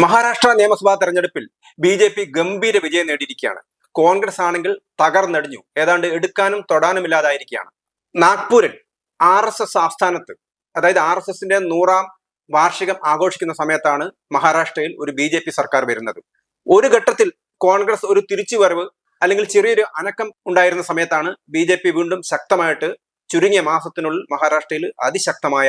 മഹാരാഷ്ട്ര നിയമസഭാ തെരഞ്ഞെടുപ്പിൽ B J P ഗംഭീര വിജയം നേടിയിരിക്കുകയാണ്. കോൺഗ്രസ് ആണെങ്കിൽ തകർന്നടിഞ്ഞു. ഏതാണ്ട് എടുക്കാനും തൊടാനും ഇല്ലാതായിരിക്കുകയാണ് നാഗ്പൂരിൽ ആർ എസ് എസ് ആസ്ഥാനത്ത് അതായത് ആർ എസ് എസിന്റെ നൂറാം വാർഷികം ആഘോഷിക്കുന്ന സമയത്താണ് മഹാരാഷ്ട്രയിൽ ഒരു ബി ജെ പി സർക്കാർ വരുന്നത്. ഒരു ഘട്ടത്തിൽ കോൺഗ്രസ് ഒരു തിരിച്ചുവരവ് അല്ലെങ്കിൽ ചെറിയൊരു അനക്കം ഉണ്ടായിരുന്ന സമയത്താണ് ബി വീണ്ടും ശക്തമായിട്ട് ചുരുങ്ങിയ മാസത്തിനുള്ളിൽ മഹാരാഷ്ട്രയിൽ അതിശക്തമായ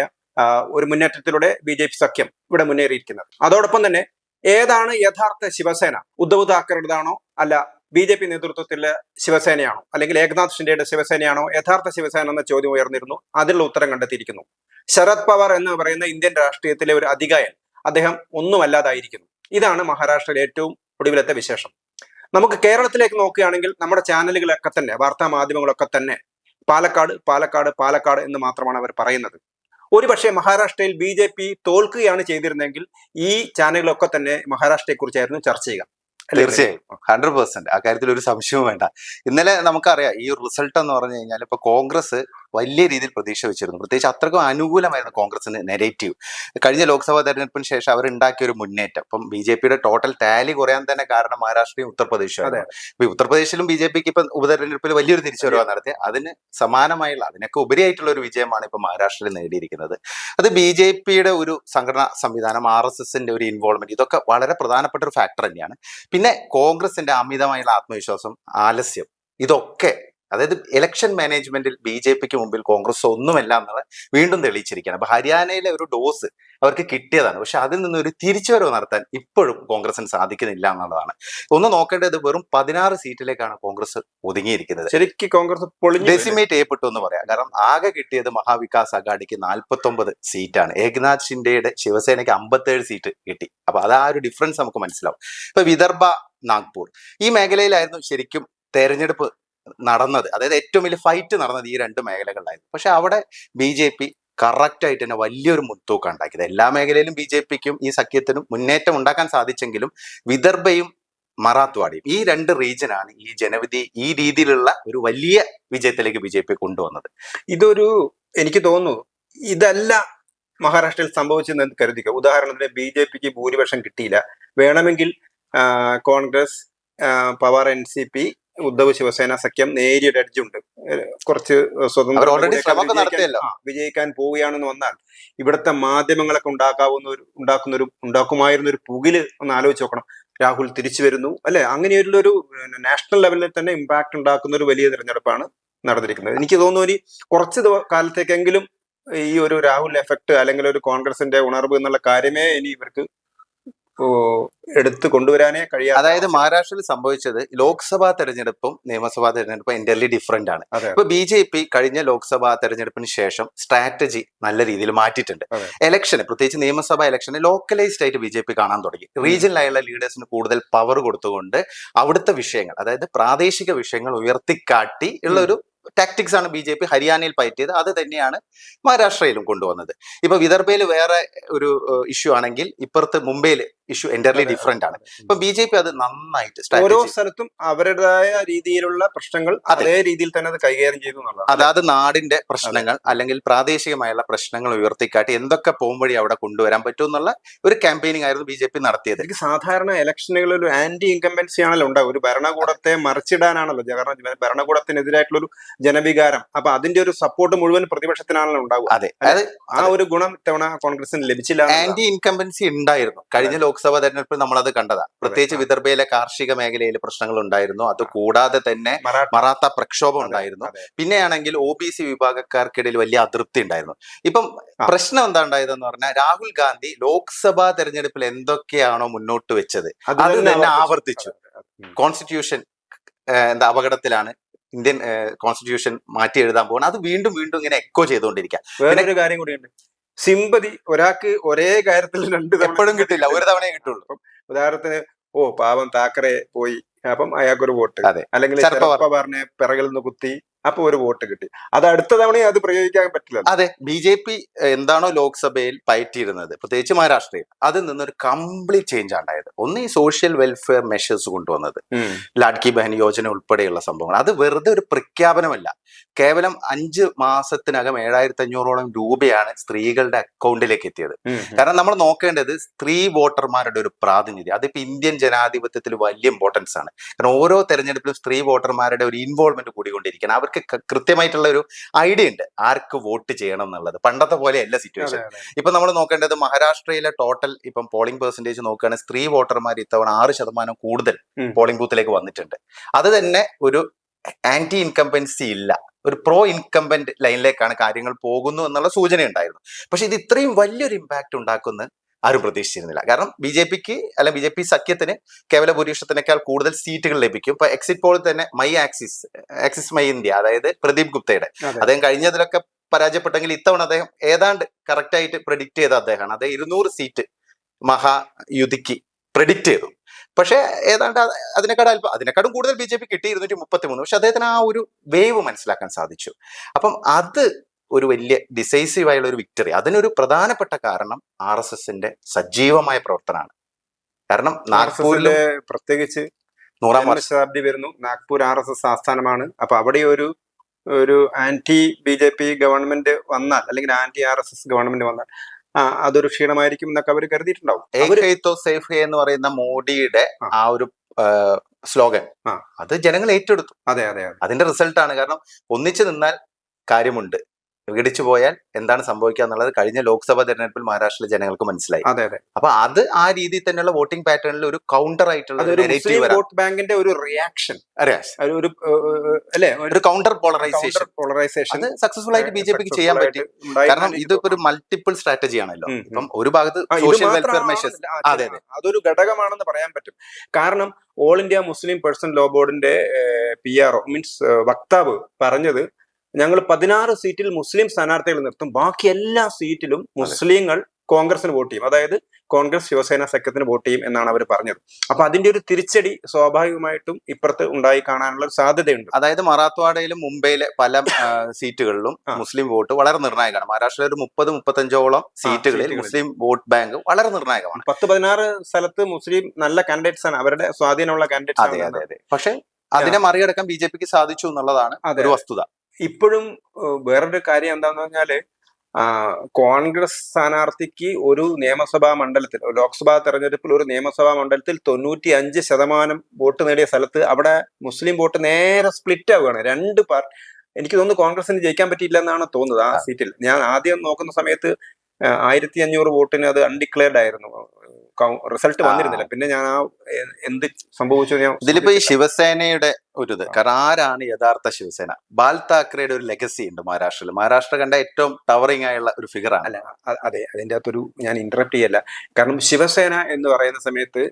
ഒരു മുന്നേറ്റത്തിലൂടെ ബി ജെ പി സഖ്യം ഇവിടെ മുന്നേറിയിരിക്കുന്നത്. അതോടൊപ്പം തന്നെ ഏതാണ് യഥാർത്ഥ ശിവസേന? ഉദ്ധവ് താക്കറേതാണോ അല്ല ബി ജെ പി നേതൃത്വത്തിലെ ശിവസേനയാണോ? അല്ലെങ്കിൽ ഏകനാഥ് ഷിൻഡെയുടെ ശിവസേനയാണോ? യഥാർത്ഥ ശിവസേന എന്ന ചോദ്യം ഉയർന്നിരുന്നു. അതിനുള്ള ഉത്തരം കണ്ടെത്തിയിരിക്കുന്നു. ശരത് പവാർ എന്ന് പറയുന്ന ഇന്ത്യൻ രാഷ്ട്രീയത്തിലെ ഒരു അധികായൻ അദ്ദേഹം ഒന്നുമല്ലാതായിരിക്കുന്നു. ഇതാണ് മഹാരാഷ്ട്രയിലെ ഏറ്റവും ഒടുവിലത്തെ വിശേഷം. നമുക്ക് കേരളത്തിലേക്ക് നോക്കുകയാണെങ്കിൽ നമ്മുടെ ചാനലുകളൊക്കെ തന്നെ വാർത്താ മാധ്യമങ്ങളൊക്കെ തന്നെ പാലക്കാട് പാലക്കാട് പാലക്കാട് എന്ന് മാത്രമാണ് അവർ പറയുന്നത്. ഒരുപക്ഷെ മഹാരാഷ്ട്രയിൽ ബി ജെ പി തോൽക്കുകയാണ് ചെയ്തിരുന്നെങ്കിൽ ഈ ചാനലുകളൊക്കെ തന്നെ മഹാരാഷ്ട്രയെ കുറിച്ചായിരുന്നു ചർച്ച ചെയ്യുക? തീർച്ചയായും. ഹൺഡ്രഡ് പെർസെന്റ് ആ കാര്യത്തിൽ ഒരു സംശയവും വേണ്ട. ഇന്നലെ നമുക്കറിയാം ഈ റിസൾട്ട് എന്ന് പറഞ്ഞു കഴിഞ്ഞാൽ ഇപ്പൊ കോൺഗ്രസ് വലിയ രീതിയിൽ പ്രതീക്ഷ വെച്ചിരുന്നു. പ്രത്യേകിച്ച് അത്രക്കും അനുകൂലമായിരുന്നു കോൺഗ്രസിന് നെഗറ്റീവ്. കഴിഞ്ഞ ലോക്സഭാ തെരഞ്ഞെടുപ്പിന് ശേഷം അവർ ഉണ്ടാക്കിയ ഒരു മുന്നേറ്റം. ഇപ്പം ബി ജെ പിയുടെ ടോട്ടൽ ടാലി കുറയാൻ തന്നെ കാരണം മഹാരാഷ്ട്രയും ഉത്തർപ്രദേശും അതെ. ഇപ്പൊ ഉത്തർപ്രദേശിലും ബി ജെ പിക്ക് ഇപ്പൊ ഉപതെരഞ്ഞെടുപ്പിൽ വലിയൊരു തിരിച്ചുവരവ് നടത്തി. അതിന് സമാനമായുള്ള അതിനൊക്കെ ഉപരിയായിട്ടുള്ള ഒരു വിജയമാണ് ഇപ്പൊ മഹാരാഷ്ട്രയിൽ നേടിയിരിക്കുന്നത്. അത് ബി ജെ പിയുടെ ഒരു സംഘടനാ സംവിധാനം ആർ എസ് എസിന്റെ ഒരു ഇൻവോൾവ്മെന്റ് ഇതൊക്കെ വളരെ പ്രധാനപ്പെട്ട ഒരു ഫാക്ടർ തന്നെയാണ്. പിന്നെ കോൺഗ്രസിന്റെ അമിതമായുള്ള ആത്മവിശ്വാസം ആലസ്യം ഇതൊക്കെ അതായത് ഇലക്ഷൻ മാനേജ്മെന്റിൽ ബി ജെ പിക്ക് മുമ്പിൽ കോൺഗ്രസ് ഒന്നുമല്ല എന്നുള്ളത് വീണ്ടും തെളിയിച്ചിരിക്കുകയാണ്. അപ്പൊ ഹരിയാനയിലെ ഒരു ഡോസ് അവർക്ക് കിട്ടിയതാണ്. പക്ഷെ അതിൽ നിന്ന് ഒരു തിരിച്ചുവരവ് നടത്താൻ ഇപ്പോഴും കോൺഗ്രസിന് സാധിക്കുന്നില്ല എന്നുള്ളതാണ്. ഒന്ന് നോക്കേണ്ടത് വെറും പതിനാറ് സീറ്റിലേക്കാണ് കോൺഗ്രസ് ഒതുങ്ങിയിരിക്കുന്നത്. ശരിക്കും കോൺഗ്രസ് ഡെസിമേറ്റ് ചെയ്യപ്പെട്ടു എന്ന് പറയാം. കാരണം ആകെ കിട്ടിയത് മഹാവികാസ് അഗാഡിക്ക് നാൽപ്പത്തി ഒമ്പത് സീറ്റാണ്. ഏകനാഥ് ഷിൻഡെയുടെ ശിവസേനയ്ക്ക് അമ്പത്തേഴ് സീറ്റ് കിട്ടി. അപ്പൊ അത് ആ ഒരു ഡിഫറൻസ് നമുക്ക് മനസ്സിലാവും. ഇപ്പൊ വിദർഭ നാഗ്പൂർ. ഈ മേഖലയിലായിരുന്നു ശരിക്കും തെരഞ്ഞെടുപ്പ് നടന്നത്. അതായത് ഏറ്റവും വലിയ ഫൈറ്റ് നടന്നത് ഈ രണ്ട് മേഖലകളിലായിരുന്നു. പക്ഷെ അവിടെ ബി ജെ പി കറക്റ്റ് ആയിട്ട് തന്നെ വലിയൊരു മുൻതൂക്കം ഉണ്ടാക്കിയത്. എല്ലാ മേഖലയിലും ബി ജെ പിക്കും ഈ സഖ്യത്തിനും മുന്നേറ്റം ഉണ്ടാക്കാൻ സാധിച്ചെങ്കിലും വിദർഭയും മറാത്തുവാടിയും ഈ രണ്ട് റീജിയനാണ് ഈ ജനവിധി ഈ രീതിയിലുള്ള ഒരു വലിയ വിജയത്തിലേക്ക് ബി ജെ പി കൊണ്ടുവന്നത്. ഇതൊരു എനിക്ക് തോന്നുന്നു ഇതല്ല മഹാരാഷ്ട്രയിൽ സംഭവിച്ചെന്ന് കരുതിക്കുക ഉദാഹരണത്തിന് ബി ജെ പിക്ക് ഭൂരിപക്ഷം കിട്ടിയില്ല. വേണമെങ്കിൽ Congress Pawar N C P Uddhav Shiv Sena സഖ്യം നേരിയ അടിച്ചുണ്ട് കുറച്ച് സ്വതന്ത്ര വിജയിക്കാൻ- പോവുകയാണെന്ന് വന്നാൽ ഇവിടുത്തെ മാധ്യമങ്ങളൊക്കെ ഉണ്ടാക്കാവുന്ന ഒരു ഉണ്ടാക്കുന്ന ഒരു ഉണ്ടാക്കുമായിരുന്ന ഒരു പുകിൽ ഒന്ന് ആലോചിച്ച് നോക്കണം. രാഹുൽ തിരിച്ചു വരുന്നു അല്ലെ? അങ്ങനെയുള്ള ഒരു നാഷണൽ ലെവലിൽ തന്നെ ഇമ്പാക്ട് ഉണ്ടാക്കുന്ന ഒരു വലിയ തെരഞ്ഞെടുപ്പാണ് നടന്നിരിക്കുന്നത്. എനിക്ക് തോന്നുന്നു ഇനി കുറച്ച് കാലത്തേക്കെങ്കിലും ഈ ഒരു രാഹുൽ എഫക്ട് അല്ലെങ്കിൽ ഒരു കോൺഗ്രസിന്റെ ഉണർവ് എന്നുള്ള കാര്യമേ ഇനി ഇവർക്ക് എടുത്ത് കൊണ്ടുവരാനേ കഴിയാ അതായത് മഹാരാഷ്ട്രയിൽ സംഭവിച്ചത് ലോക്സഭാ തെരഞ്ഞെടുപ്പും നിയമസഭാ തെരഞ്ഞെടുപ്പും എന്റർലി ഡിഫറെന്റ് ആണ്. ഇപ്പൊ ബി ജെ പി കഴിഞ്ഞ ലോക്സഭാ തെരഞ്ഞെടുപ്പിന് ശേഷം സ്ട്രാറ്റജി നല്ല രീതിയിൽ മാറ്റിയിട്ടുണ്ട്. ഇലക്ഷന് പ്രത്യേകിച്ച് നിയമസഭാ ഇലക്ഷന് ലോക്കലൈസ്ഡ് ആയിട്ട് ബി ജെ പി കാണാൻ തുടങ്ങി. റീജിയനിലായുള്ള ലീഡേഴ്സിന് കൂടുതൽ പവർ കൊടുത്തുകൊണ്ട് അവിടുത്തെ വിഷയങ്ങൾ അതായത് പ്രാദേശിക വിഷയങ്ങൾ ഉയർത്തിക്കാട്ടി ഉള്ള ഒരു ടാക്ടിക്സ് ആണ് ബി ജെ പി ഹരിയാനയിൽ പയറ്റിയത് അത് തന്നെയാണ് മഹാരാഷ്ട്രയിലും കൊണ്ടുവന്നത്. ഇപ്പൊ വിദർഭയിൽ വേറെ ഒരു ഇഷ്യൂ ആണെങ്കിൽ ഇപ്പുറത്ത് മുംബൈയിൽ ഇഷ്യൂ എന്റർലി ഡിഫറെന്റ് ആണ്. ഇപ്പൊ ബി ജെ പി അത് നന്നായിട്ട് ഓരോ സ്ഥലത്തും അവരുടേതായ രീതിയിലുള്ള പ്രശ്നങ്ങൾ അതേ. രീതിയിൽ തന്നെ അത് കൈകാര്യം ചെയ്തു അതായത് അതാത് നാടിന്റെ പ്രശ്നങ്ങൾ അല്ലെങ്കിൽ പ്രാദേശികമായുള്ള പ്രശ്നങ്ങൾ ഉയർത്തിക്കാട്ടി എന്തൊക്കെ പോംവഴി അവിടെ കൊണ്ടുവരാൻ പറ്റും എന്നുള്ള ഒരു ക്യാമ്പയിനിങ് ആയിരുന്നു ബി ജെ പി നടത്തിയത്. എനിക്ക് സാധാരണ ഇലക്ഷനുകളിൽ ഒരു ആന്റി ഇൻകംബൻസി ആണല്ലോ ഉണ്ടാവും ഒരു ഭരണകൂടത്തെ മറിച്ചിടാനാണല്ലോ കാരണം ഭരണകൂടത്തിനെതിരായിട്ടുള്ള ഒരു ജനവികാരം. അപ്പൊ അതിന്റെ ഒരു സപ്പോർട്ട് മുഴുവൻ പ്രതിപക്ഷത്തിനാണല്ലോ ഉണ്ടാവും അതെ. അതായത് ആ ഒരു ഗുണം ഇത്തവണ കോൺഗ്രസിന് ലഭിച്ചില്ല ആന്റി ഇൻകംബൻസി ഉണ്ടായിരുന്നു. കഴിഞ്ഞ ലോക്സഭാ തെരഞ്ഞെടുപ്പിൽ നമ്മളത് കണ്ടതാ. പ്രത്യേകിച്ച് വിദർഭയിലെ കാർഷിക മേഖലയിൽ പ്രശ്നങ്ങൾ ഉണ്ടായിരുന്നു. അത് കൂടാതെ തന്നെ മറാത്ത പ്രക്ഷോഭം ഉണ്ടായിരുന്നു. പിന്നെയാണെങ്കിൽ ഒ ബി സി വിഭാഗക്കാർക്കിടയിൽ വലിയ അതൃപ്തി ഉണ്ടായിരുന്നു. ഇപ്പം പ്രശ്നം എന്താ ഉണ്ടായതെന്ന് പറഞ്ഞാൽ രാഹുൽ ഗാന്ധി ലോക്സഭാ തെരഞ്ഞെടുപ്പിൽ എന്തൊക്കെയാണോ മുന്നോട്ട് വെച്ചത്? അത് തന്നെ ആവർത്തിച്ചു. കോൺസ്റ്റിറ്റ്യൂഷൻ എന്താ അപകടത്തിലാണ് ഇന്ത്യൻ കോൺസ്റ്റിറ്റ്യൂഷൻ മാറ്റി എഴുതാൻ പോകണം അത് വീണ്ടും വീണ്ടും ഇങ്ങനെ എക്കോ ചെയ്തുകൊണ്ടിരിക്കുക ഒരു കാര്യം കൂടിയുണ്ട്. സിമ്പതി ഒരാൾക്ക് ഒരേ കാര്യത്തിൽ രണ്ട് തവണ എപ്പോഴും കിട്ടില്ല. ഒരു തവണയേ കിട്ടുള്ളൂ. ഉദാഹരണത്തിന് ഓ പാവം താക്കറെ പോയി. അപ്പം അയാൾക്കൊരു വോട്ട്. അല്ലെങ്കിൽ പറഞ്ഞ. പവാറിനെ പിറകിൽ നിന്ന് കുത്തി അപ്പൊ ഒരു വോട്ട് കിട്ടി. അത് അടുത്ത തവണയും അത് പ്രയോഗിക്കാൻ പറ്റില്ല അതെ ബി ജെ പി എന്താണോ ലോക്സഭയിൽ പയറ്റിയിരുന്നത്. പ്രത്യേകിച്ച് മഹാരാഷ്ട്രയിൽ. അതിൽ നിന്നൊരു കംപ്ലീറ്റ് ചേഞ്ച് ഉണ്ടായത്. ഒന്ന് ഈ സോഷ്യൽ വെൽഫെയർ മെഷേഴ്സ് കൊണ്ടുവന്നത്. ലാഡ്കി ബഹൻ യോജന ഉൾപ്പെടെയുള്ള സംഭവങ്ങൾ. അത് വെറുതെ ഒരു പ്രഖ്യാപനമല്ല. കേവലം അഞ്ച് മാസത്തിനകം ഏഴായിരത്തി അഞ്ഞൂറോളം രൂപയാണ് സ്ത്രീകളുടെ അക്കൗണ്ടിലേക്ക് എത്തിയത്. കാരണം നമ്മൾ നോക്കേണ്ടത് സ്ത്രീ വോട്ടർമാരുടെ ഒരു പ്രാതിനിധ്യം. അതിപ്പോ ഇന്ത്യൻ ജനാധിപത്യത്തിൽ വലിയ ഇമ്പോർട്ടൻസ് ആണ്. കാരണം ഓരോ തെരഞ്ഞെടുപ്പിലും സ്ത്രീ വോട്ടർമാരുടെ ഒരു ഇൻവോൾവ്മെന്റ് കൂടിക്കൊണ്ടിരിക്കണം അവർക്ക് ക- കൃത്യമായിട്ടുള്ള ഒരു ഐഡിയ ഉണ്ട്. ആർക്ക് വോട്ട് ചെയ്യണം എന്നുള്ളത്. പണ്ടത്തെ പോലെ അല്ല സിറ്റുവേഷൻ ഇപ്പൊ നമ്മൾ നോക്കേണ്ടത് മഹാരാഷ്ട്രയിലെ ടോട്ടൽ ഇപ്പം പോളിംഗ് പെർസെന്റേജ് നോക്കുകയാണെങ്കിൽ സ്ത്രീ വോട്ടർമാർ ഇത്തവണ ആറ് ശതമാനം കൂടുതൽ പോളിംഗ് ബൂത്തിലേക്ക് വന്നിട്ടുണ്ട്. അത് തന്നെ ഒരു ആന്റി ഇൻകംബൻസി ഇല്ല. ഒരു പ്രോ ഇൻകംബന്റ് ലൈനിലേക്കാണ് കാര്യങ്ങൾ പോകുന്നു എന്നുള്ള സൂചന ഉണ്ടായിരുന്നു പക്ഷെ ഇത് ഇത്രയും വലിയൊരു ഇമ്പാക്ട് ഉണ്ടാക്കുന്ന ആരും പ്രതീക്ഷിച്ചിരുന്നില്ല. കാരണം ബി ജെ പിക്ക് അല്ല ബി ജെ പി സഖ്യത്തിന് കേവല ഭൂരിപക്ഷത്തിനേക്കാൾ കൂടുതൽ സീറ്റുകൾ ലഭിക്കും. ഇപ്പൊ എക്സിറ്റ് പോളിൽ തന്നെ My Axis Axis My India അതായത് പ്രദീപ് ഗുപ്തയുടെ. അദ്ദേഹം കഴിഞ്ഞതിലൊക്കെ പരാജയപ്പെട്ടെങ്കിൽ ഇത്തവണ അദ്ദേഹം ഏതാണ്ട് കറക്റ്റ് ആയിട്ട് പ്രെഡിക്റ്റ് ചെയ്ത അദ്ദേഹമാണ്. അദ്ദേഹം ഇരുന്നൂറ് സീറ്റ് മഹായുതിക്ക് പ്രെഡിക്റ്റ് ചെയ്തു. പക്ഷേ ഏതാണ്ട് അതിനേക്കാൾ അല്പം അതിനേക്കാളും കൂടുതൽ ബി ജെ പി കിട്ടി ഇരുന്നൂറ്റി മുപ്പത്തി മൂന്ന് പക്ഷെ അദ്ദേഹത്തിന് ആ ഒരു വേവ് മനസ്സിലാക്കാൻ സാധിച്ചു. അപ്പം അത് ഒരു വലിയ ഡിസൈസീവ് ആയുള്ള ഒരു വിക്ടറി അതിനൊരു പ്രധാനപ്പെട്ട കാരണം ആർ എസ് എസിന്റെ സജീവമായ പ്രവർത്തനമാണ്. കാരണം നാഗ്പൂരിലെ പ്രത്യേകിച്ച് നൂറാം ശതാബ്ദി വരുന്നു. നാഗ്പൂർ ആർ എസ് എസ് ആസ്ഥാനമാണ്. അപ്പൊ അവിടെ ഒരു ഒരു anti B J P government വന്നാൽ അല്ലെങ്കിൽ anti R S S government വന്നാൽ അതൊരു ക്ഷീണമായിരിക്കും എന്നൊക്കെ അവർ കരുതിയിട്ടുണ്ടാവും. സേഫ് ഹേ എന്ന് പറയുന്ന മോഡിയുടെ ആ. ഒരു സ്ലോഗൻ അത് ജനങ്ങൾ ഏറ്റെടുത്തു. അതെ അതെ അതിന്റെ റിസൾട്ടാണ് കാരണം ഒന്നിച്ചു നിന്നാൽ കാര്യമുണ്ട്. വിഘടിച്ചു പോയാൽ എന്താണ് സംഭവിക്കുക എന്നുള്ളത് കഴിഞ്ഞ ലോക്സഭാ തെരഞ്ഞെടുപ്പിൽ മഹാരാഷ്ട്രയിലെ ജനങ്ങൾക്ക് മനസ്സിലായി. അതെ അതെ. അപ്പൊ അത് ആ രീതിയിൽ തന്നെയുള്ള വോട്ടിംഗ് പാറ്റേണിൽ ഒരു കൗണ്ടർ ആയിട്ടുള്ള വോട്ട് ബാങ്കിന്റെ ഒരു റിയാക്ഷൻ. ഒരു ഒരു, അല്ലേ? ഒരു കൗണ്ടർ പോളറൈസേഷൻ പോളറൈസേഷൻ അത് സക്സസ്ഫുൾ ആയിട്ട് ബി ജെ പിക്ക് ചെയ്യാൻ പറ്റി. കാരണം ഇതിപ്പോ ഒരു മൾട്ടിപ്പിൾ സ്ട്രാറ്റജി ആണല്ലോ. ഇപ്പം ഒരു ഭാഗത്ത് സോഷ്യൽ വെൽഫെയർ മെഷേഴ്സ് അതെ, അതെ. അതൊരു ഘടകമാണെന്ന് പറയാൻ പറ്റും. കാരണം All India Muslim Personal Law ബോർഡിന്റെ പി ആർ മീൻസ് വക്താവ് പറഞ്ഞത് ഞങ്ങൾ പതിനാറ് സീറ്റിൽ മുസ്ലിം സ്ഥാനാർത്ഥികൾ നിർത്തും. ബാക്കി എല്ലാ സീറ്റിലും മുസ്ലിങ്ങൾ കോൺഗ്രസിന് വോട്ട് ചെയ്യും. അതായത് കോൺഗ്രസ് ശിവസേന സഖ്യത്തിന് വോട്ട് ചെയ്യും എന്നാണ് അവർ പറഞ്ഞത്. അപ്പൊ അതിന്റെ ഒരു തിരിച്ചടി സ്വാഭാവികമായിട്ടും ഇപ്പുറത്ത് ഉണ്ടായി കാണാനുള്ള ഒരു സാധ്യതയുണ്ട്. അതായത് മറാത്വാഡയിലും മുംബൈയിലെ പല സീറ്റുകളിലും മുസ്ലിം വോട്ട് വളരെ നിർണായകമാണ്. മഹാരാഷ്ട്രയിൽ ഒരു മുപ്പത് മുപ്പത്തഞ്ചോളം സീറ്റുകളിൽ. മുസ്ലിം വോട്ട് ബാങ്ക് വളരെ നിർണായകമാണ്. പത്ത് പതിനാറ് സ്ഥലത്ത് മുസ്ലിം നല്ല കാൻഡിഡേറ്റ്സ് ആണ്. അവരുടെ സ്വാധീനമുള്ള കാൻഡിഡേറ്റ്സ് അതെ അതെ അതെ. പക്ഷെ അതിനെ മറികടക്കാൻ ബി ജെ പിക്ക് സാധിച്ചു എന്നുള്ളതാണ്. ഒരു വസ്തുത. ഇപ്പോഴും വേറൊരു കാര്യം എന്താന്ന് പറഞ്ഞാൽ കോൺഗ്രസ് സ്ഥാനാർത്ഥിക്ക് ഒരു നിയമസഭാ മണ്ഡലത്തിൽ ലോക്സഭാ തെരഞ്ഞെടുപ്പിൽ ഒരു നിയമസഭാ മണ്ഡലത്തിൽ തൊണ്ണൂറ്റി അഞ്ച് ശതമാനം വോട്ട് നേടിയ സ്ഥലത്ത് അവിടെ മുസ്ലിം വോട്ട് നേരെ സ്പ്ലിറ്റ് ആവുകയാണ്. രണ്ട് പാർട്ടി എനിക്ക് തോന്നുന്നു കോൺഗ്രസിന് ജയിക്കാൻ പറ്റിയില്ല എന്നാണ് തോന്നുന്നത് ആ സീറ്റിൽ ഞാൻ ആദ്യം നോക്കുന്ന സമയത്ത് ആയിരത്തി അഞ്ഞൂറ് വോട്ടിന് അത് അൺഡിക്ലെയർഡ് ആയിരുന്നു. റിസൾട്ട്. വന്നിരുന്നില്ല. പിന്നെ ഞാൻ ആ എന്ത് സംഭവിച്ചു ഞാൻ ഇതിലിപ്പോ ഈ ശിവസേനയുടെ ഒരു ഇത്. കാരണം ആരാണ് യഥാർത്ഥ ശിവസേന? ബാൽ താക്കറെയുടെ ഒരു ലെഗസി ഉണ്ട് മഹാരാഷ്ട്രയിൽ. മഹാരാഷ്ട്ര കണ്ട ഏറ്റവും ടവറിംഗ് ആയുള്ള ഒരു ഫിഗർ ആണ്. അല്ല അതെ അതിന്റെ അകത്തൊരു ഞാൻ ഇന്ററപ്റ്റ് ചെയ്യല്ല. കാരണം ശിവസേന എന്ന് പറയുന്ന സമയത്ത്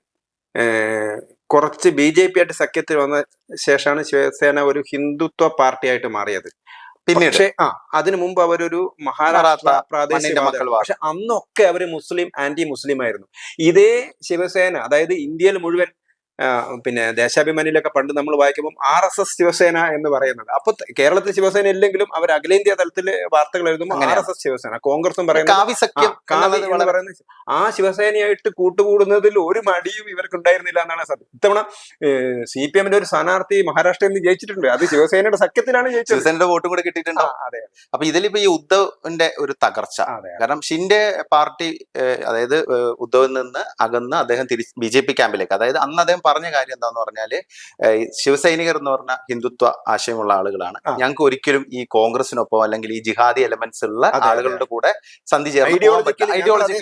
കുറച്ച് ബി ജെ പി ആയിട്ട് സഖ്യത്തിൽ വന്ന ശേഷമാണ് ശിവസേന ഒരു ഹിന്ദുത്വ പാർട്ടിയായിട്ട് മാറിയത്. പിന്നീട്. പക്ഷേ ആ അതിനു മുമ്പ് അവരൊരു മഹാരാഷ്ട്ര പ്രാദേശിക. പക്ഷെ അന്നൊക്കെ അവർ മുസ്ലിം ആന്റി മുസ്ലിം ആയിരുന്നു ഇതേ ശിവസേന അതായത് ഇന്ത്യയിൽ മുഴുവൻ പിന്നെ ദേശാഭിമാനിയിലൊക്കെ പണ്ട് നമ്മൾ വായിക്കുമ്പോൾ ആർ എസ് എസ് ശിവസേന എന്ന് പറയുന്നത്. അപ്പൊ കേരളത്തിൽ ശിവസേന ഇല്ലെങ്കിലും അവർ അഖിലേന്ത്യാ തലത്തിൽ വാർത്തകൾ എഴുതുമ്പോൾ ആർ എസ് എസ് ശിവസേന കോൺഗ്രസും പറയുന്നത് ആ, ശിവസേനയായിട്ട് കൂട്ടുകൂടുന്നതിൽ ഒരു മടിയും ഇവർക്ക് ഉണ്ടായിരുന്നില്ല എന്നാണ് സത്യം. ഇത്തവണ സി പി എമ്മിന്റെ ഒരു സ്ഥാനാർത്ഥി മഹാരാഷ്ട്രയിൽ നിന്ന് ജയിച്ചിട്ടുണ്ട്. അത് ശിവസേനയുടെ സഖ്യത്തിലാണ് ജയിച്ചത്. ശിവസേനയുടെ വോട്ടും കൂടെ കിട്ടിയിട്ടുണ്ട്? അതെ അപ്പൊ ഇതിലിപ്പോ ഈ ഉദ്ധവിന്റെ ഒരു തകർച്ച. കാരണം ഷിന്റെ പാർട്ടി അതായത് ഉദ്ധവിൽ നിന്ന് അകന്ന് അദ്ദേഹം തിരിച്ച് ബി ജെ പി ക്യാമ്പിലേക്ക്. അതായത് അന്ന് അദ്ദേഹം പറഞ്ഞ കാര്യം എന്താന്ന് പറഞ്ഞാൽ ശിവസൈനികർ എന്ന് പറഞ്ഞ ഹിന്ദുത്വ ആശയമുള്ള ആളുകളാണ്. ഞങ്ങൾക്ക് ഒരിക്കലും ഈ കോൺഗ്രസിനൊപ്പം അല്ലെങ്കിൽ ഈ ജിഹാദി എലമെന്റ്സ് ഉള്ള. ആളുകളുടെ കൂടെ സന്ധി ചേർന്ന് ഐഡിയോളജി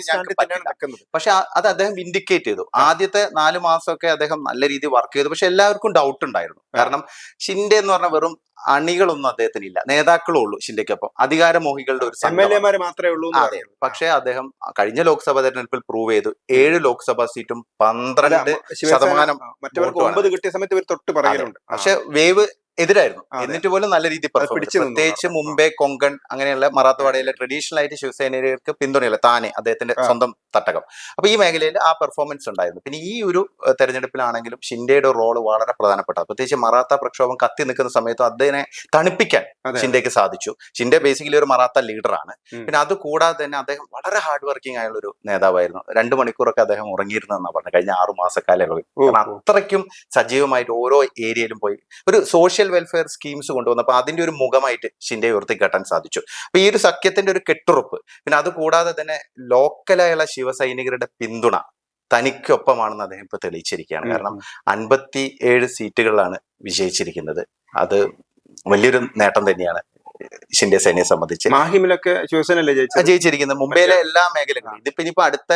പക്ഷെ അത് അദ്ദേഹം ഇൻഡിക്കേറ്റ് ചെയ്തു. ആദ്യത്തെ നാല് മാസമൊക്കെ അദ്ദേഹം നല്ല രീതിയിൽ വർക്ക് ചെയ്തു. പക്ഷെ എല്ലാവർക്കും ഡൗട്ട് ഉണ്ടായിരുന്നു. കാരണം ഷിൻഡെ എന്ന് പറഞ്ഞ വെറും അണികളൊന്നും അദ്ദേഹത്തിന് ഇല്ല നേതാക്കളും ഉള്ളൂ ഷിൻഡയ്ക്കൊപ്പം. അധികാരമോഹികളുടെ ഒരു എം എൽ. എമാര് മാത്രമേ ഉള്ളൂ അതെ. പക്ഷേ അദ്ദേഹം കഴിഞ്ഞ ലോക്സഭാ തെരഞ്ഞെടുപ്പിൽ പ്രൂവ് ചെയ്തു. ഏഴ് ലോക്സഭാ സീറ്റും പന്ത്രണ്ട് ശതമാനം മറ്റവർക്ക്. ഒമ്പത് കിട്ടിയ സമയത്ത് ഇവർ തൊട്ട് പറയുന്നുണ്ട്. പക്ഷെ വേവ് എതിരായിരുന്നു. എന്നിട്ട് പോലും നല്ല രീതിയിൽ പിടിച്ചു. പ്രത്യേകിച്ച് മുംബൈ കൊങ്കൺ അങ്ങനെയുള്ള മറാത്തവാടയിലെ ട്രഡീഷണൽ ആയിട്ട് ശിവസേനയിലേക്ക് പിന്തുണയില്ല താനെ അദ്ദേഹത്തിന്റെ സ്വന്തം തട്ടകം. അപ്പൊ ഈ മേഖലയിൽ ആ പെർഫോമൻസ് ഉണ്ടായിരുന്നു. പിന്നെ ഈ ഒരു തെരഞ്ഞെടുപ്പിലാണെങ്കിലും ഷിൻഡയുടെ റോൾ വളരെ പ്രധാനപ്പെട്ട പ്രത്യേകിച്ച് മറാത്ത പ്രക്ഷോഭം കത്തി നിൽക്കുന്ന സമയത്ത് അദ്ദേഹത്തെ തണുപ്പിക്കാൻ ഷിൻഡേക്ക് സാധിച്ചു. ഷിൻഡെ ബേസിക്കലി ഒരു മറാത്ത ലീഡറാണ്. പിന്നെ അത് കൂടാതെ തന്നെ അദ്ദേഹം വളരെ ഹാർഡ് വർക്കിംഗ് ആയുള്ള ഒരു നേതാവായിരുന്നു. രണ്ടു മണിക്കൂറൊക്കെ അദ്ദേഹം ഉറങ്ങിയിരുന്നെന്നാണ് പറഞ്ഞത്. കഴിഞ്ഞ ആറു മാസക്കാലയളവിൽ. അത്രയ്ക്കും സജീവമായിട്ട് ഓരോ ഏരിയയിലും പോയി. ഒരു സോഷ്യൽ വെൽഫെയർ സ്കീംസ് കൊണ്ടുവന്നു. അപ്പൊ അതിന്റെ ഒരു മുഖമായിട്ട് ഷിൻഡെ കെട്ടാൻ സാധിച്ചു. അപ്പൊ ഈ ഒരു സഖ്യത്തിന്റെ ഒരു കെട്ടുറപ്പ് പിന്നെ അതുകൂടാതെ തന്നെ ലോക്കലായുള്ള ശിവസൈനികരുടെ പിന്തുണ തനിക്കൊപ്പമാണെന്ന് അദ്ദേഹം ഇപ്പൊ തെളിയിച്ചിരിക്കുകയാണ്. കാരണം അൻപത്തി ഏഴ് സീറ്റുകളിലാണ് വിജയിച്ചിരിക്കുന്നത്. അത് വലിയൊരു നേട്ടം തന്നെയാണ്. ഷിൻഡെ സേനയെ സംബന്ധിച്ച്. മാഹിമിലൊക്കെ ശിവസേനല്ലേ ജയിച്ചിരിക്കുന്നത്. മുംബൈയിലെ എല്ലാ മേഖലകളും ഇതിപ്പോ ഇനിയിപ്പോ അടുത്ത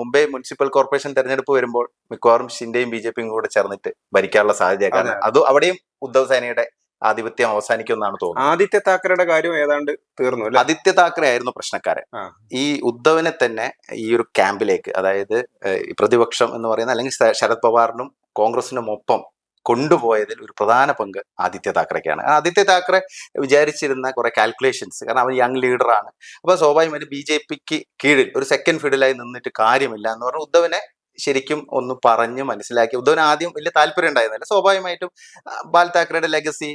മുംബൈ മുനിസിപ്പൽ കോർപ്പറേഷൻ തെരഞ്ഞെടുപ്പ് വരുമ്പോൾ മിക്കവാറും ഷിൻഡെയും ബി ജെ പിയും കൂടെ ചേർന്നിട്ട് ഭരിക്കാനുള്ള സാധ്യത കാരണം അത്. അവിടെയും ഉദ്ധവ് സേനയുടെ ആധിപത്യം അവസാനിക്കുമെന്നാണ് തോന്നുന്നത്. ആദിത്യ താക്കറയുടെ കാര്യം ഏതാണ്ട് തീർന്നു ആദിത്യ താക്കറെ ആയിരുന്നു പ്രശ്നക്കാരൻ. ഈ ഉദ്ധവിനെ തന്നെ ഈ ഒരു ക്യാമ്പിലേക്ക് അതായത് പ്രതിപക്ഷം എന്ന് പറയുന്ന അല്ലെങ്കിൽ ശരത് പവാറിനും കോൺഗ്രസിനും ഒപ്പം കൊണ്ടുപോയതിൽ ഒരു പ്രധാന പങ്ക് ആദിത്യ താക്കറെക്കാണ്. ആദിത്യ താക്കറെ വിചാരിച്ചിരുന്ന കുറെ കാൽക്കുലേഷൻസ് കാരണം അവൻ യങ് ലീഡറാണ് അപ്പൊ സ്വാഭാവികമായിട്ട് ബി ജെ പിക്ക് കീഴിൽ ഒരു സെക്കൻഡ് ഫീഡിലായി നിന്നിട്ട് കാര്യമില്ല എന്ന് പറഞ്ഞാൽ ഉദ്ധവനെ ശരിക്കും ഒന്ന് പറഞ്ഞ് മനസ്സിലാക്കി. ഉദ്ധവൻ ആദ്യം വലിയ താല്പര്യം ഉണ്ടായിരുന്നില്ല. സ്വാഭാവികമായിട്ടും ബാൽ താക്കറയുടെ ലെഗസി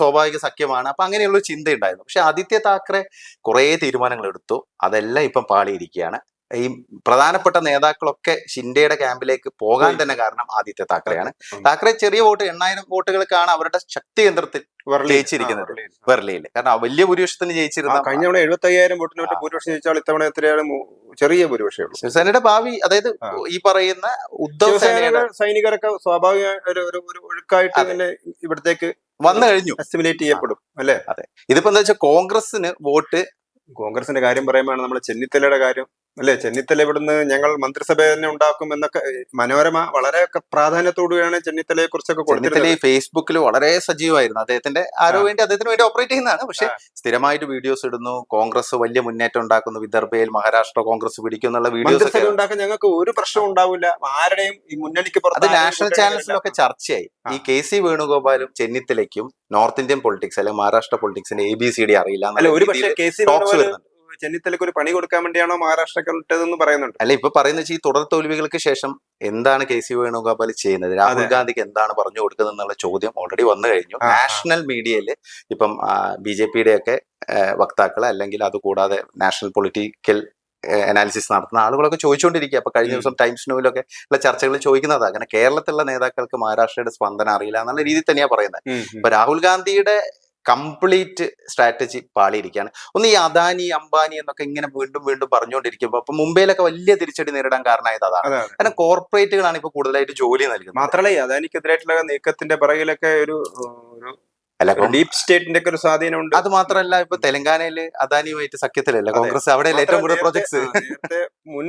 സ്വാഭാവിക സഖ്യമാണ്. അപ്പൊ അങ്ങനെയുള്ള ചിന്തയുണ്ടായിരുന്നു. പക്ഷെ ആദിത്യ താക്കറെ കുറേ തീരുമാനങ്ങൾ എടുത്തു. അതെല്ലാം ഇപ്പം പാളിയിരിക്കുകയാണ്. ഈ പ്രധാനപ്പെട്ട നേതാക്കളൊക്കെ ഷിൻഡയുടെ ക്യാമ്പിലേക്ക് പോകാൻ തന്നെ കാരണം ആദിത്യ താക്കറെയാണ്. താക്കറെ ചെറിയ വോട്ട് എണ്ണായിരം വോട്ടുകൾക്കാണ് അവരുടെ ശക്തി കേന്ദ്രത്തിൽ. ജയിച്ചിരിക്കുന്നത്. വെർലിയിൽ. കാരണം വലിയ ഭൂരിപക്ഷത്തിന് ജയിച്ചിരുന്ന കഴിഞ്ഞ തവണ എഴുപത്തി അയ്യായിരം വോട്ടിന്. ഭൂരിപക്ഷം ജയിച്ചാൽ ഇത്തവണ എത്രയാണ് ചെറിയ ഭൂരിപക്ഷം ശിവസേനയുടെ ഭാവി അതായത് ഈ പറയുന്ന ഉദ്ധവ് സേനയുടെ സൈനികരൊക്കെ സ്വാഭാവിക ഒരു ഒഴുക്കായിട്ട് അതെ. തന്നെ ഇവിടത്തേക്ക് വന്നു കഴിഞ്ഞു അസിമുലേറ്റ് ചെയ്യപ്പെടും അല്ലേ അല്ലെ ഇതിപ്പോ എന്താ വെച്ചാൽ കോൺഗ്രസിന് വോട്ട് കോൺഗ്രസിന്റെ കാര്യം പറയുമ്പോൾ നമ്മൾ ചെന്നിത്തലയുടെ കാര്യം അല്ലെ? ചെന്നിത്തല ഇവിടുന്ന് ഞങ്ങൾ മന്ത്രിസഭ തന്നെ ഉണ്ടാക്കും എന്നൊക്കെ മനോരമ വളരെ പ്രാധാന്യത്തോടുകയാണ് ചെന്നിത്തലയെ കുറിച്ചൊക്കെ ചെന്നിത്തല കൊടുത്തിരുന്നത് ഈ ഫേസ്ബുക്കിൽ വളരെ സജീവമായിരുന്നു. അദ്ദേഹത്തിന്റെ ആരോ. വേണ്ടി അദ്ദേഹത്തിന് വേണ്ടി ഓപ്പറേറ്റ് ചെയ്യുന്നതാണ്. പക്ഷെ സ്ഥിരമായിട്ട് വീഡിയോസ് ഇടുന്നു കോൺഗ്രസ് വലിയ മുന്നേറ്റം ഉണ്ടാക്കുന്നു വിദർഭയിൽ മഹാരാഷ്ട്ര കോൺഗ്രസ് പിടിക്കും എന്നുള്ള വീഡിയോസ് ഉണ്ടാക്കാൻ ഞങ്ങൾക്ക് ഒരു പ്രശ്നം ഉണ്ടാവില്ല. ആരുടെയും ഈ മുന്നണിക്ക് അത് നാഷണൽ ചാനൽസിലൊക്കെ ചർച്ചയായി. ഈ കെ സി വേണുഗോപാലും ചെന്നിത്തലയ്ക്കും നോർത്ത് ഇന്ത്യൻ പൊളിറ്റിക്സ് അല്ലെങ്കിൽ മഹാരാഷ്ട്ര പൊളിറ്റിക്സിന്റെ എ ബി സി ഡി അറിയില്ല ഒരു പക്ഷേ കെ സി വേണുഗോപാൽ ചെന്നിത്തലക്ക് ഒരു പണി കൊടുക്കാൻ വേണ്ടിയാണോ മഹാരാഷ്ട്രക്ക് ഇട്ടതെന്ന് പറയുന്നുണ്ട്. അല്ല ഇപ്പൊ പറയുന്ന വെച്ചാൽ ഈ തുടർ തോൽവികൾക്ക് ശേഷം എന്താണ് കെ സി വേണുഗോപാൽ ചെയ്യുന്നത്? രാഹുൽ ഗാന്ധിക്ക് എന്താണ് പറഞ്ഞു കൊടുക്കുന്നത് എന്നുള്ള ചോദ്യം ഓൾറെഡി വന്നു കഴിഞ്ഞു. നാഷണൽ മീഡിയയിൽ ഇപ്പം ബി ജെ പിയുടെ ഒക്കെ വക്താക്കൾ അല്ലെങ്കിൽ അതുകൂടാതെ നാഷണൽ പൊളിറ്റിക്കൽ അനാലിസിസ് നടത്തുന്ന ആളുകളൊക്കെ ചോദിച്ചുകൊണ്ടിരിക്കുക അപ്പൊ കഴിഞ്ഞ ദിവസം ടൈംസ് ന്യൂവിലൊക്കെ ഉള്ള ചർച്ചകൾ ചോദിക്കുന്നത് അങ്ങനെ കേരളത്തിലുള്ള നേതാക്കൾക്ക് മഹാരാഷ്ട്രയുടെ സ്പന്ദനം അറിയില്ല എന്നുള്ള രീതിയിൽ തന്നെയാണ് പറയുന്നത്. ഇപ്പൊ രാഹുൽ ഗാന്ധിയുടെ കംപ്ലീറ്റ് സ്ട്രാറ്റജി പാളിയിരിക്കുകയാണ്. ഒന്ന് ഈ അദാനി അംബാനി എന്നൊക്കെ ഇങ്ങനെ വീണ്ടും വീണ്ടും പറഞ്ഞുകൊണ്ടിരിക്കുമ്പോൾ അപ്പൊ മുംബൈയിലൊക്കെ വലിയ തിരിച്ചടി നേരിടാൻ കാരണമായത് അതാണ്. അതെ അതെ കാരണം കോർപ്പറേറ്റുകളാണ് ഇപ്പൊ കൂടുതലായിട്ട് ജോലി നൽകുന്നത്. മാത്രമല്ല ഈ അദാനിക്കെതിരായിട്ടുള്ള നീക്കത്തിന്റെ പിറകിലൊക്കെ ഒരു ഡീപ് സ്റ്റേറ്റിന്റെ ഒക്കെ ഒരു സ്വാധീനമുണ്ട്. അത് മാത്രമല്ല ഇപ്പൊ തെലങ്കാനയിൽ അദാനിയുമായിട്ട് സഖ്യത്തിലല്ല? കോൺഗ്രസ് അവിടെ ഏറ്റവും കൂടുതൽ പ്രോജക്ട്സ് മുൻ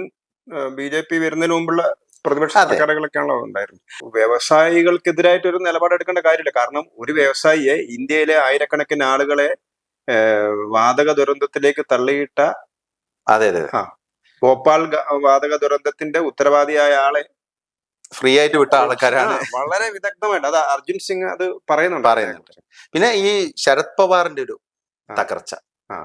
ബി ജെ പി വരുന്നതിന് മുമ്പുള്ള പ്രതിപക്ഷ. സർക്കാരുകളൊക്കെയാണല്ലോ ഉണ്ടായിരുന്നു വ്യവസായികൾക്കെതിരായിട്ട് ഒരു നിലപാടെടുക്കേണ്ട കാര്യമില്ല. കാരണം ഒരു വ്യവസായിയെ ഇന്ത്യയിലെ ആയിരക്കണക്കിന് ആളുകളെ വാതക ദുരന്തത്തിലേക്ക് തള്ളിയിട്ട അതെ അതെ ഭോപ്പാൽ വാതക ദുരന്തത്തിന്റെ ഉത്തരവാദിയായ ആളെ ഫ്രീ ആയിട്ട് വിട്ട ആൾക്കാരാണ്. വളരെ വിദഗ്ധമായിട്ട്. അത് അർജുൻ സിംഗ് അത് പറയുന്നുണ്ട്. പറയുന്നുണ്ട്. പിന്നെ ഈ ശരത് പവാറിന്റെ ഒരു തകർച്ച. ആ.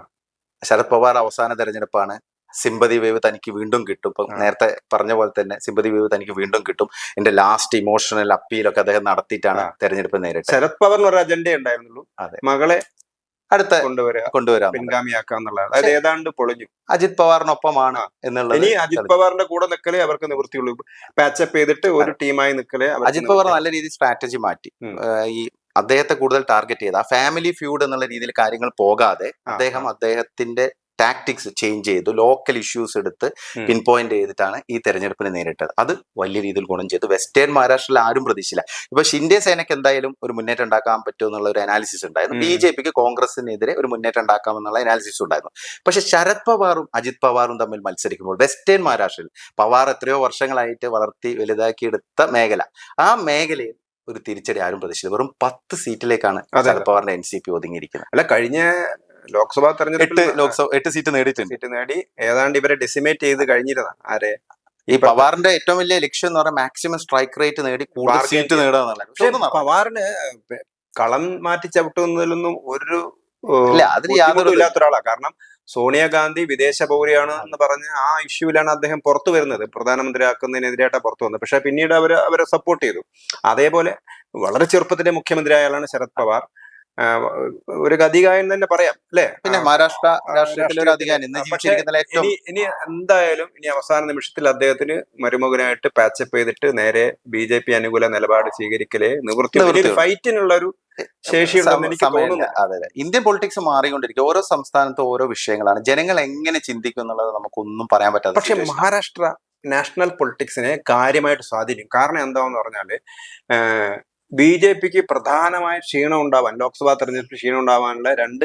ശരത് പവാർ അവസാന തെരഞ്ഞെടുപ്പാണ്. സിമ്പതി വേവ് തനിക്ക് വീണ്ടും കിട്ടും. ഇപ്പം നേരത്തെ പറഞ്ഞ പോലെ തന്നെ സിമ്പതി വേവ് തനിക്ക് വീണ്ടും കിട്ടും. എന്റെ ലാസ്റ്റ് ഇമോഷണൽ അപ്പീലൊക്കെ അദ്ദേഹം നടത്തിയിട്ടാണ്. തെരഞ്ഞെടുപ്പ് നേരിട്ട് ശരത് പവാറിന് ഒരു അജണ്ട ഉണ്ടായിരുന്നുള്ളൂ. അതെ. മകളെ അടുത്ത കൊണ്ടുവരാ കൊണ്ടുവരാം പിൻഗാമിയാക്കാന്നുള്ളത് അത് ഏതാണ്ട് പൊളിഞ്ഞു. അജിത് പവാറിനൊപ്പമാണ് എന്നുള്ളത് ഇനി അജിത് പവാറിന്റെ കൂടെ നിൽക്കലേ അവർക്ക് നിവൃത്തിയുള്ളൂ. പാച്ചപ്പ് ചെയ്തിട്ട് ഒരു ടീമായി നിൽക്കലേ അജിത് പവാർ നല്ല രീതിയിൽ സ്ട്രാറ്റജി മാറ്റി. ഈ അദ്ദേഹത്തെ കൂടുതൽ ടാർഗറ്റ് ചെയ്ത്. ആ ഫാമിലി ഫ്യൂഡ് എന്നുള്ള രീതിയിൽ കാര്യങ്ങൾ പോകാതെ അദ്ദേഹം. അദ്ദേഹത്തിന്റെ ടാക്ടിക്സ് ചേഞ്ച് ചെയ്തു ലോക്കൽ ഇഷ്യൂസ് എടുത്ത് പിൻ പോയിന്റ് ചെയ്തിട്ടാണ് ഈ തെരഞ്ഞെടുപ്പിന് നേരിട്ടത്. അത് വലിയ രീതിയിൽ ഗുണം ചെയ്തു. വെസ്റ്റേൺ മഹാരാഷ്ട്രയിൽ ആരും പ്രതീക്ഷിച്ചില്ല. ഇപ്പൊ ഷിൻഡെ സേനയ്ക്ക് എന്തായാലും ഒരു മുന്നേറ്റം ഉണ്ടാക്കാൻ പറ്റുമോ എന്നുള്ള ഒരു അനാലിസിസ് ഉണ്ടായിരുന്നു. ബി ജെ പിക്ക് കോൺഗ്രസിനെതിരെ ഒരു മുന്നേറ്റം ഉണ്ടാക്കാമെന്നുള്ള അനാലിസിസ് ഉണ്ടായിരുന്നു. പക്ഷെ ശരത് പവാറും അജിത് പവാറും തമ്മിൽ മത്സരിക്കുമ്പോൾ വെസ്റ്റേൺ മഹാരാഷ്ട്രയിൽ പവാർ എത്രയോ വർഷങ്ങളായിട്ട് വളർത്തി വലുതാക്കിയെടുത്ത മേഖല. ആ മേഖലയിൽ ഒരു തിരിച്ചടി ആരും പ്രതീക്ഷിച്ചില്ല. വെറും പത്ത് സീറ്റിലേക്കാണ് ശരത് പവാറിന്റെ എൻ സി പി ഒതുങ്ങിയിരിക്കുന്നത്. അല്ല കഴിഞ്ഞ ലോക്സഭാ എട്ട് തെരഞ്ഞെടുപ്പിൽ ലോക്സഭ എട്ട് സീറ്റ് നേടിയിട്ടുണ്ട്. സീറ്റ് നേടി. ഏതാണ്ട് ഇവരെ ഡെസിമേറ്റ് ചെയ്ത് കഴിഞ്ഞിരുന്ന ആരെ? ഈ പവാറിന്റെ ഏറ്റവും വലിയ ലക്ഷ്യം എന്ന് പറഞ്ഞാൽ മാക്സിമം സ്ട്രൈക്ക് റേറ്റ് നേടി കൂടുതൽ സീറ്റ് നേടുക എന്നുള്ളത്. പവാറിന് കളം മാറ്റി ചവിട്ടുന്നതിലൊന്നും ഒരു ഇല്ല, അതിന് യാതൊരു ഇല്ലാത്ത ഒരാളാണ് കാരണം സോണിയാഗാന്ധി വിദേശ പൗരയാണ് എന്ന് പറഞ്ഞ് ആ ഇഷ്യൂവിലാണ് അദ്ദേഹം പുറത്തു വരുന്നത്. പ്രധാനമന്ത്രി ആക്കുന്നതിനെതിരായിട്ട് പുറത്തു വന്നത്. പക്ഷെ പിന്നീട് അവർ അവരെ സപ്പോർട്ട് ചെയ്തു. അതേപോലെ വളരെ ചെറുപ്പത്തിലെ മുഖ്യമന്ത്രിയായ ആളാണ് ശരത് പവാർ. ഒരു ഗതികായൻ തന്നെ പറയാം അല്ലെ? പിന്നെ മഹാരാഷ്ട്ര രാഷ്ട്രീയത്തിലെ ഒരു ഇനി ഇനി എന്തായാലും ഇനി അവസാന നിമിഷത്തിൽ അദ്ദേഹത്തിന് മരുമകനായിട്ട് പാച്ചപ്പ് ചെയ്തിട്ട് നേരെ ബി ജെ പി അനുകൂല നിലപാട് സ്വീകരിക്കലേ നിവൃത്തി. ഫൈറ്റിനുള്ള ഒരു ഇന്ത്യൻ പൊളിറ്റിക്സ് മാറിക്കൊണ്ടിരിക്കും. ഓരോ സംസ്ഥാനത്തും ഓരോ വിഷയങ്ങളാണ്. ജനങ്ങൾ എങ്ങനെ ചിന്തിക്കും എന്നുള്ളത് നമുക്കൊന്നും പറയാൻ പറ്റാത്ത പക്ഷെ മഹാരാഷ്ട്ര നാഷണൽ പൊളിറ്റിക്സിനെ കാര്യമായിട്ട് സ്വാധീനിക്കും. കാരണം എന്താന്ന് പറഞ്ഞാൽ ബി ജെ പിക്ക് പ്രധാനമായ ക്ഷീണം ഉണ്ടാവാൻ ലോക്സഭാ തെരഞ്ഞെടുപ്പിൽ ക്ഷീണം ഉണ്ടാവാനുള്ള രണ്ട്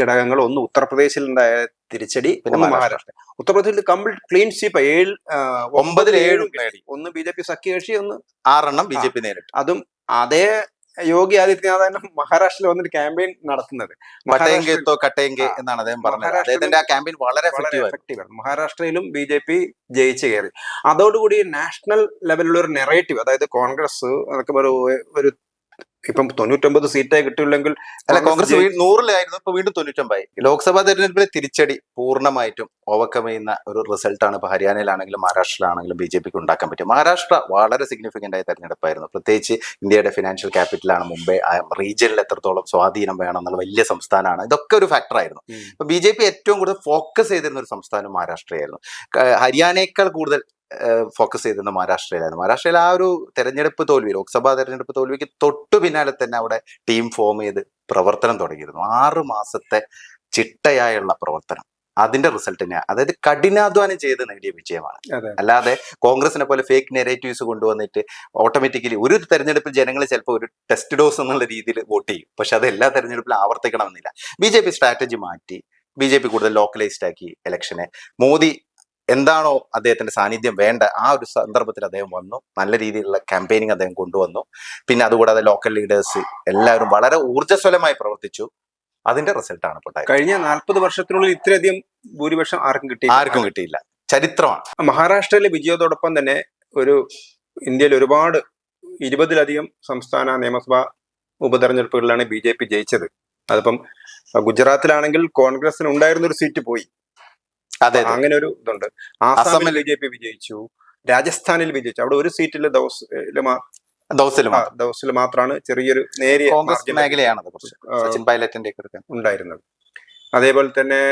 ഘടകങ്ങൾ ഒന്ന് ഉത്തർപ്രദേശിൽ ഉണ്ടായ തിരിച്ചടി പിന്നെ ഒന്ന് മഹാരാഷ്ട്ര. ഉത്തർപ്രദേശിൽ കംപ്ലീറ്റ് ക്ലീൻ സ്വീപ്പ് ഏഴ് ഒമ്പതിലേഴും ഒമ്പതിൽ ഏഴും നേടി. ഒന്ന് ബി ജെ പി സഖ്യകക്ഷി ഒന്ന് ആറെണ്ണം ബി ജെ പി നേരിട്ടു അതും അതേ യോഗി ആദിത്യനാഥ് തന്നെ മഹാരാഷ്ട്രയിൽ വന്നിട്ട് ക്യാമ്പയിൻ നടത്തുന്നത്. തോ കട്ടയെങ്കി എന്നാണ് അദ്ദേഹം പറഞ്ഞത്. മഹാരാഷ്ട്രയിൽ- അദ്ദേഹത്തിന്റെ ആ ക്യാമ്പയിൻ വളരെ വളരെ എഫക്റ്റീവ് ആണ്. മഹാരാഷ്ട്രയിലും ബി ജെ പി ജയിച്ചു കയറി. അതോടുകൂടി നാഷണൽ ലെവലിലുള്ള ഒരു നെറേറ്റീവ് അതായത് കോൺഗ്രസ് അതൊക്കെ ഒരു ഒരു ഇപ്പം തൊണ്ണൂറ്റൊമ്പത് സീറ്റേ കിട്ടിയുള്ളെങ്കിൽ അല്ല കോൺഗ്രസ് നൂറിലായിരുന്നു ഇപ്പൊ വീണ്ടും തൊണ്ണൂറ്റൊമ്പതായി. ലോക്സഭാ തെരഞ്ഞെടുപ്പിലെ തിരിച്ചടി പൂർണമായിട്ടും ഓവർകം ചെയ്യുന്ന ഒരു റിസൾട്ടാണ് ഇപ്പൊ ഹരിയാനയിലാണെങ്കിലും മഹാരാഷ്ട്രയിലാണെങ്കിലും ബി ജെ പിക്ക് ഉണ്ടാക്കാൻ പറ്റും മഹാരാഷ്ട്ര വളരെ സിഗ്നിഫിക്കന്റ് ആയ തെരഞ്ഞെടുപ്പായിരുന്നു. പ്രത്യേകിച്ച് ഇന്ത്യയുടെ ഫിനാൻഷ്യൽ ക്യാപിറ്റലാണ് മുംബൈ ആ റീജിയനിൽ എത്രത്തോളം സ്വാധീനം വേണം എന്നുള്ള വലിയ സംസ്ഥാനമാണ്. ഇതൊക്കെ ഒരു ഫാക്ടറായിരുന്നു ഇപ്പൊ ബി ജെ പി ഏറ്റവും കൂടുതൽ ഫോക്കസ് ചെയ്തിരുന്ന ഒരു സംസ്ഥാനം മഹാരാഷ്ട്രയായിരുന്നു. ഹരിയാനയേക്കാൾ കൂടുതൽ ഫോക്കസ് ചെയ്തിരുന്ന മഹാരാഷ്ട്രയിലായിരുന്നു. മഹാരാഷ്ട്രയിൽ ആ ഒരു തെരഞ്ഞെടുപ്പ് തോൽവി ലോക്സഭാ തെരഞ്ഞെടുപ്പ് തോൽവിക്ക് തൊട്ടു പിന്നാലെ തന്നെ അവിടെ ടീം ഫോം ചെയ്ത് പ്രവർത്തനം തുടങ്ങിയിരുന്നു. ആറ് മാസത്തെ ചിട്ടയായുള്ള പ്രവർത്തനം. അതിന്റെ റിസൾട്ട് അതായത് കഠിനാധ്വാനം ചെയ്ത് നേടിയ വിജയമാണ്. അല്ലാതെ കോൺഗ്രസിനെ പോലെ ഫേക്ക് നെറേറ്റീവ്സ് കൊണ്ടുവന്നിട്ട് ഓട്ടോമാറ്റിക്കലി ഒരു തെരഞ്ഞെടുപ്പിൽ ജനങ്ങൾ ചിലപ്പോൾ ഒരു ടെസ്റ്റ് ഡോസ് എന്നുള്ള രീതിയിൽ വോട്ട് ചെയ്യും. പക്ഷെ അത് എല്ലാ തെരഞ്ഞെടുപ്പിലും ആവർത്തിക്കണമെന്നില്ല. ബി ജെ പി സ്ട്രാറ്റജി മാറ്റി ബി ജെ പി കൂടുതൽ ലോക്കലൈസ്ഡ് ആക്കി ഇലക്ഷനെ മോദി എന്താണോ അദ്ദേഹത്തിന്റെ സാന്നിധ്യം വേണ്ട ആ ഒരു സന്ദർഭത്തിൽ അദ്ദേഹം വന്നു. നല്ല രീതിയിലുള്ള ക്യാമ്പയിനിങ് അദ്ദേഹം കൊണ്ടുവന്നു. പിന്നെ അതുകൂടാതെ ലോക്കൽ ലീഡേഴ്സ് എല്ലാവരും വളരെ ഊർജസ്വലമായി പ്രവർത്തിച്ചു. അതിന്റെ റിസൾട്ടാണ് ഇപ്പോൾ കഴിഞ്ഞ നാൽപ്പത് വർഷത്തിനുള്ളിൽ ഇത്രയധികം ഭൂരിപക്ഷം ആർക്കും കിട്ടി ആർക്കും കിട്ടിയില്ല. ചരിത്രമാണ്. മഹാരാഷ്ട്രയിലെ വിജയത്തോടൊപ്പം തന്നെ ഒരു ഇന്ത്യയിൽ ഒരുപാട് ഇരുപതിലധികം സംസ്ഥാന നിയമസഭാ ഉപതെരഞ്ഞെടുപ്പുകളിലാണ് ബി ജെ പി ജയിച്ചത്. അതിപ്പം ഗുജറാത്തിലാണെങ്കിൽ കോൺഗ്രസിന് ഉണ്ടായിരുന്ന ഒരു സീറ്റ് പോയി. അതെ അങ്ങനെ ഒരു ഇതുണ്ട്. ആസാമിൽ ബി ജെ പി വിജയിച്ചു. രാജസ്ഥാനിൽ വിജയിച്ചു. അവിടെ ഒരു സീറ്റിൽ ദൗസിലും ദൗസിൽ മാത്രമാണ് ചെറിയൊരു നേരിയ കോൺഗ്രസ് കുറച്ച്. സച്ചിൻ പൈലറ്റിന്റെ ഉണ്ടായിരുന്നത്. അതേപോലെ തന്നെ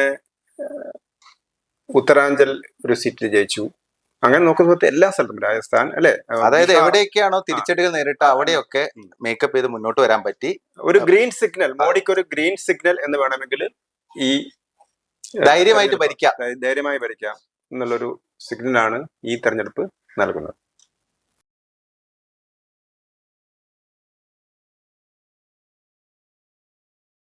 ഉത്തരാഞ്ചൽ ഒരു സീറ്റ് ജയിച്ചു. അങ്ങനെ നോക്കുമ്പോൾ എല്ലാ സ്ഥലത്തും രാജസ്ഥാൻ അല്ലെ? അതായത് എവിടെയൊക്കെയാണോ തിരിച്ചടികൾ നേരിട്ട അവിടെയൊക്കെ മേക്കപ്പ് ചെയ്ത് മുന്നോട്ട് വരാൻ പറ്റി. ഒരു ഗ്രീൻ സിഗ്നൽ മോഡിക്ക് ഒരു ഗ്രീൻ സിഗ്നൽ എന്ന് വേണമെങ്കിൽ ഈ ധൈര്യമായിട്ട് ഭരിക്കാം. ധൈര്യമായി ഭരിക്കാം. എന്നുള്ളൊരു സിഗ്നലാണ് ഈ തെരഞ്ഞെടുപ്പ് നൽകുന്നത്.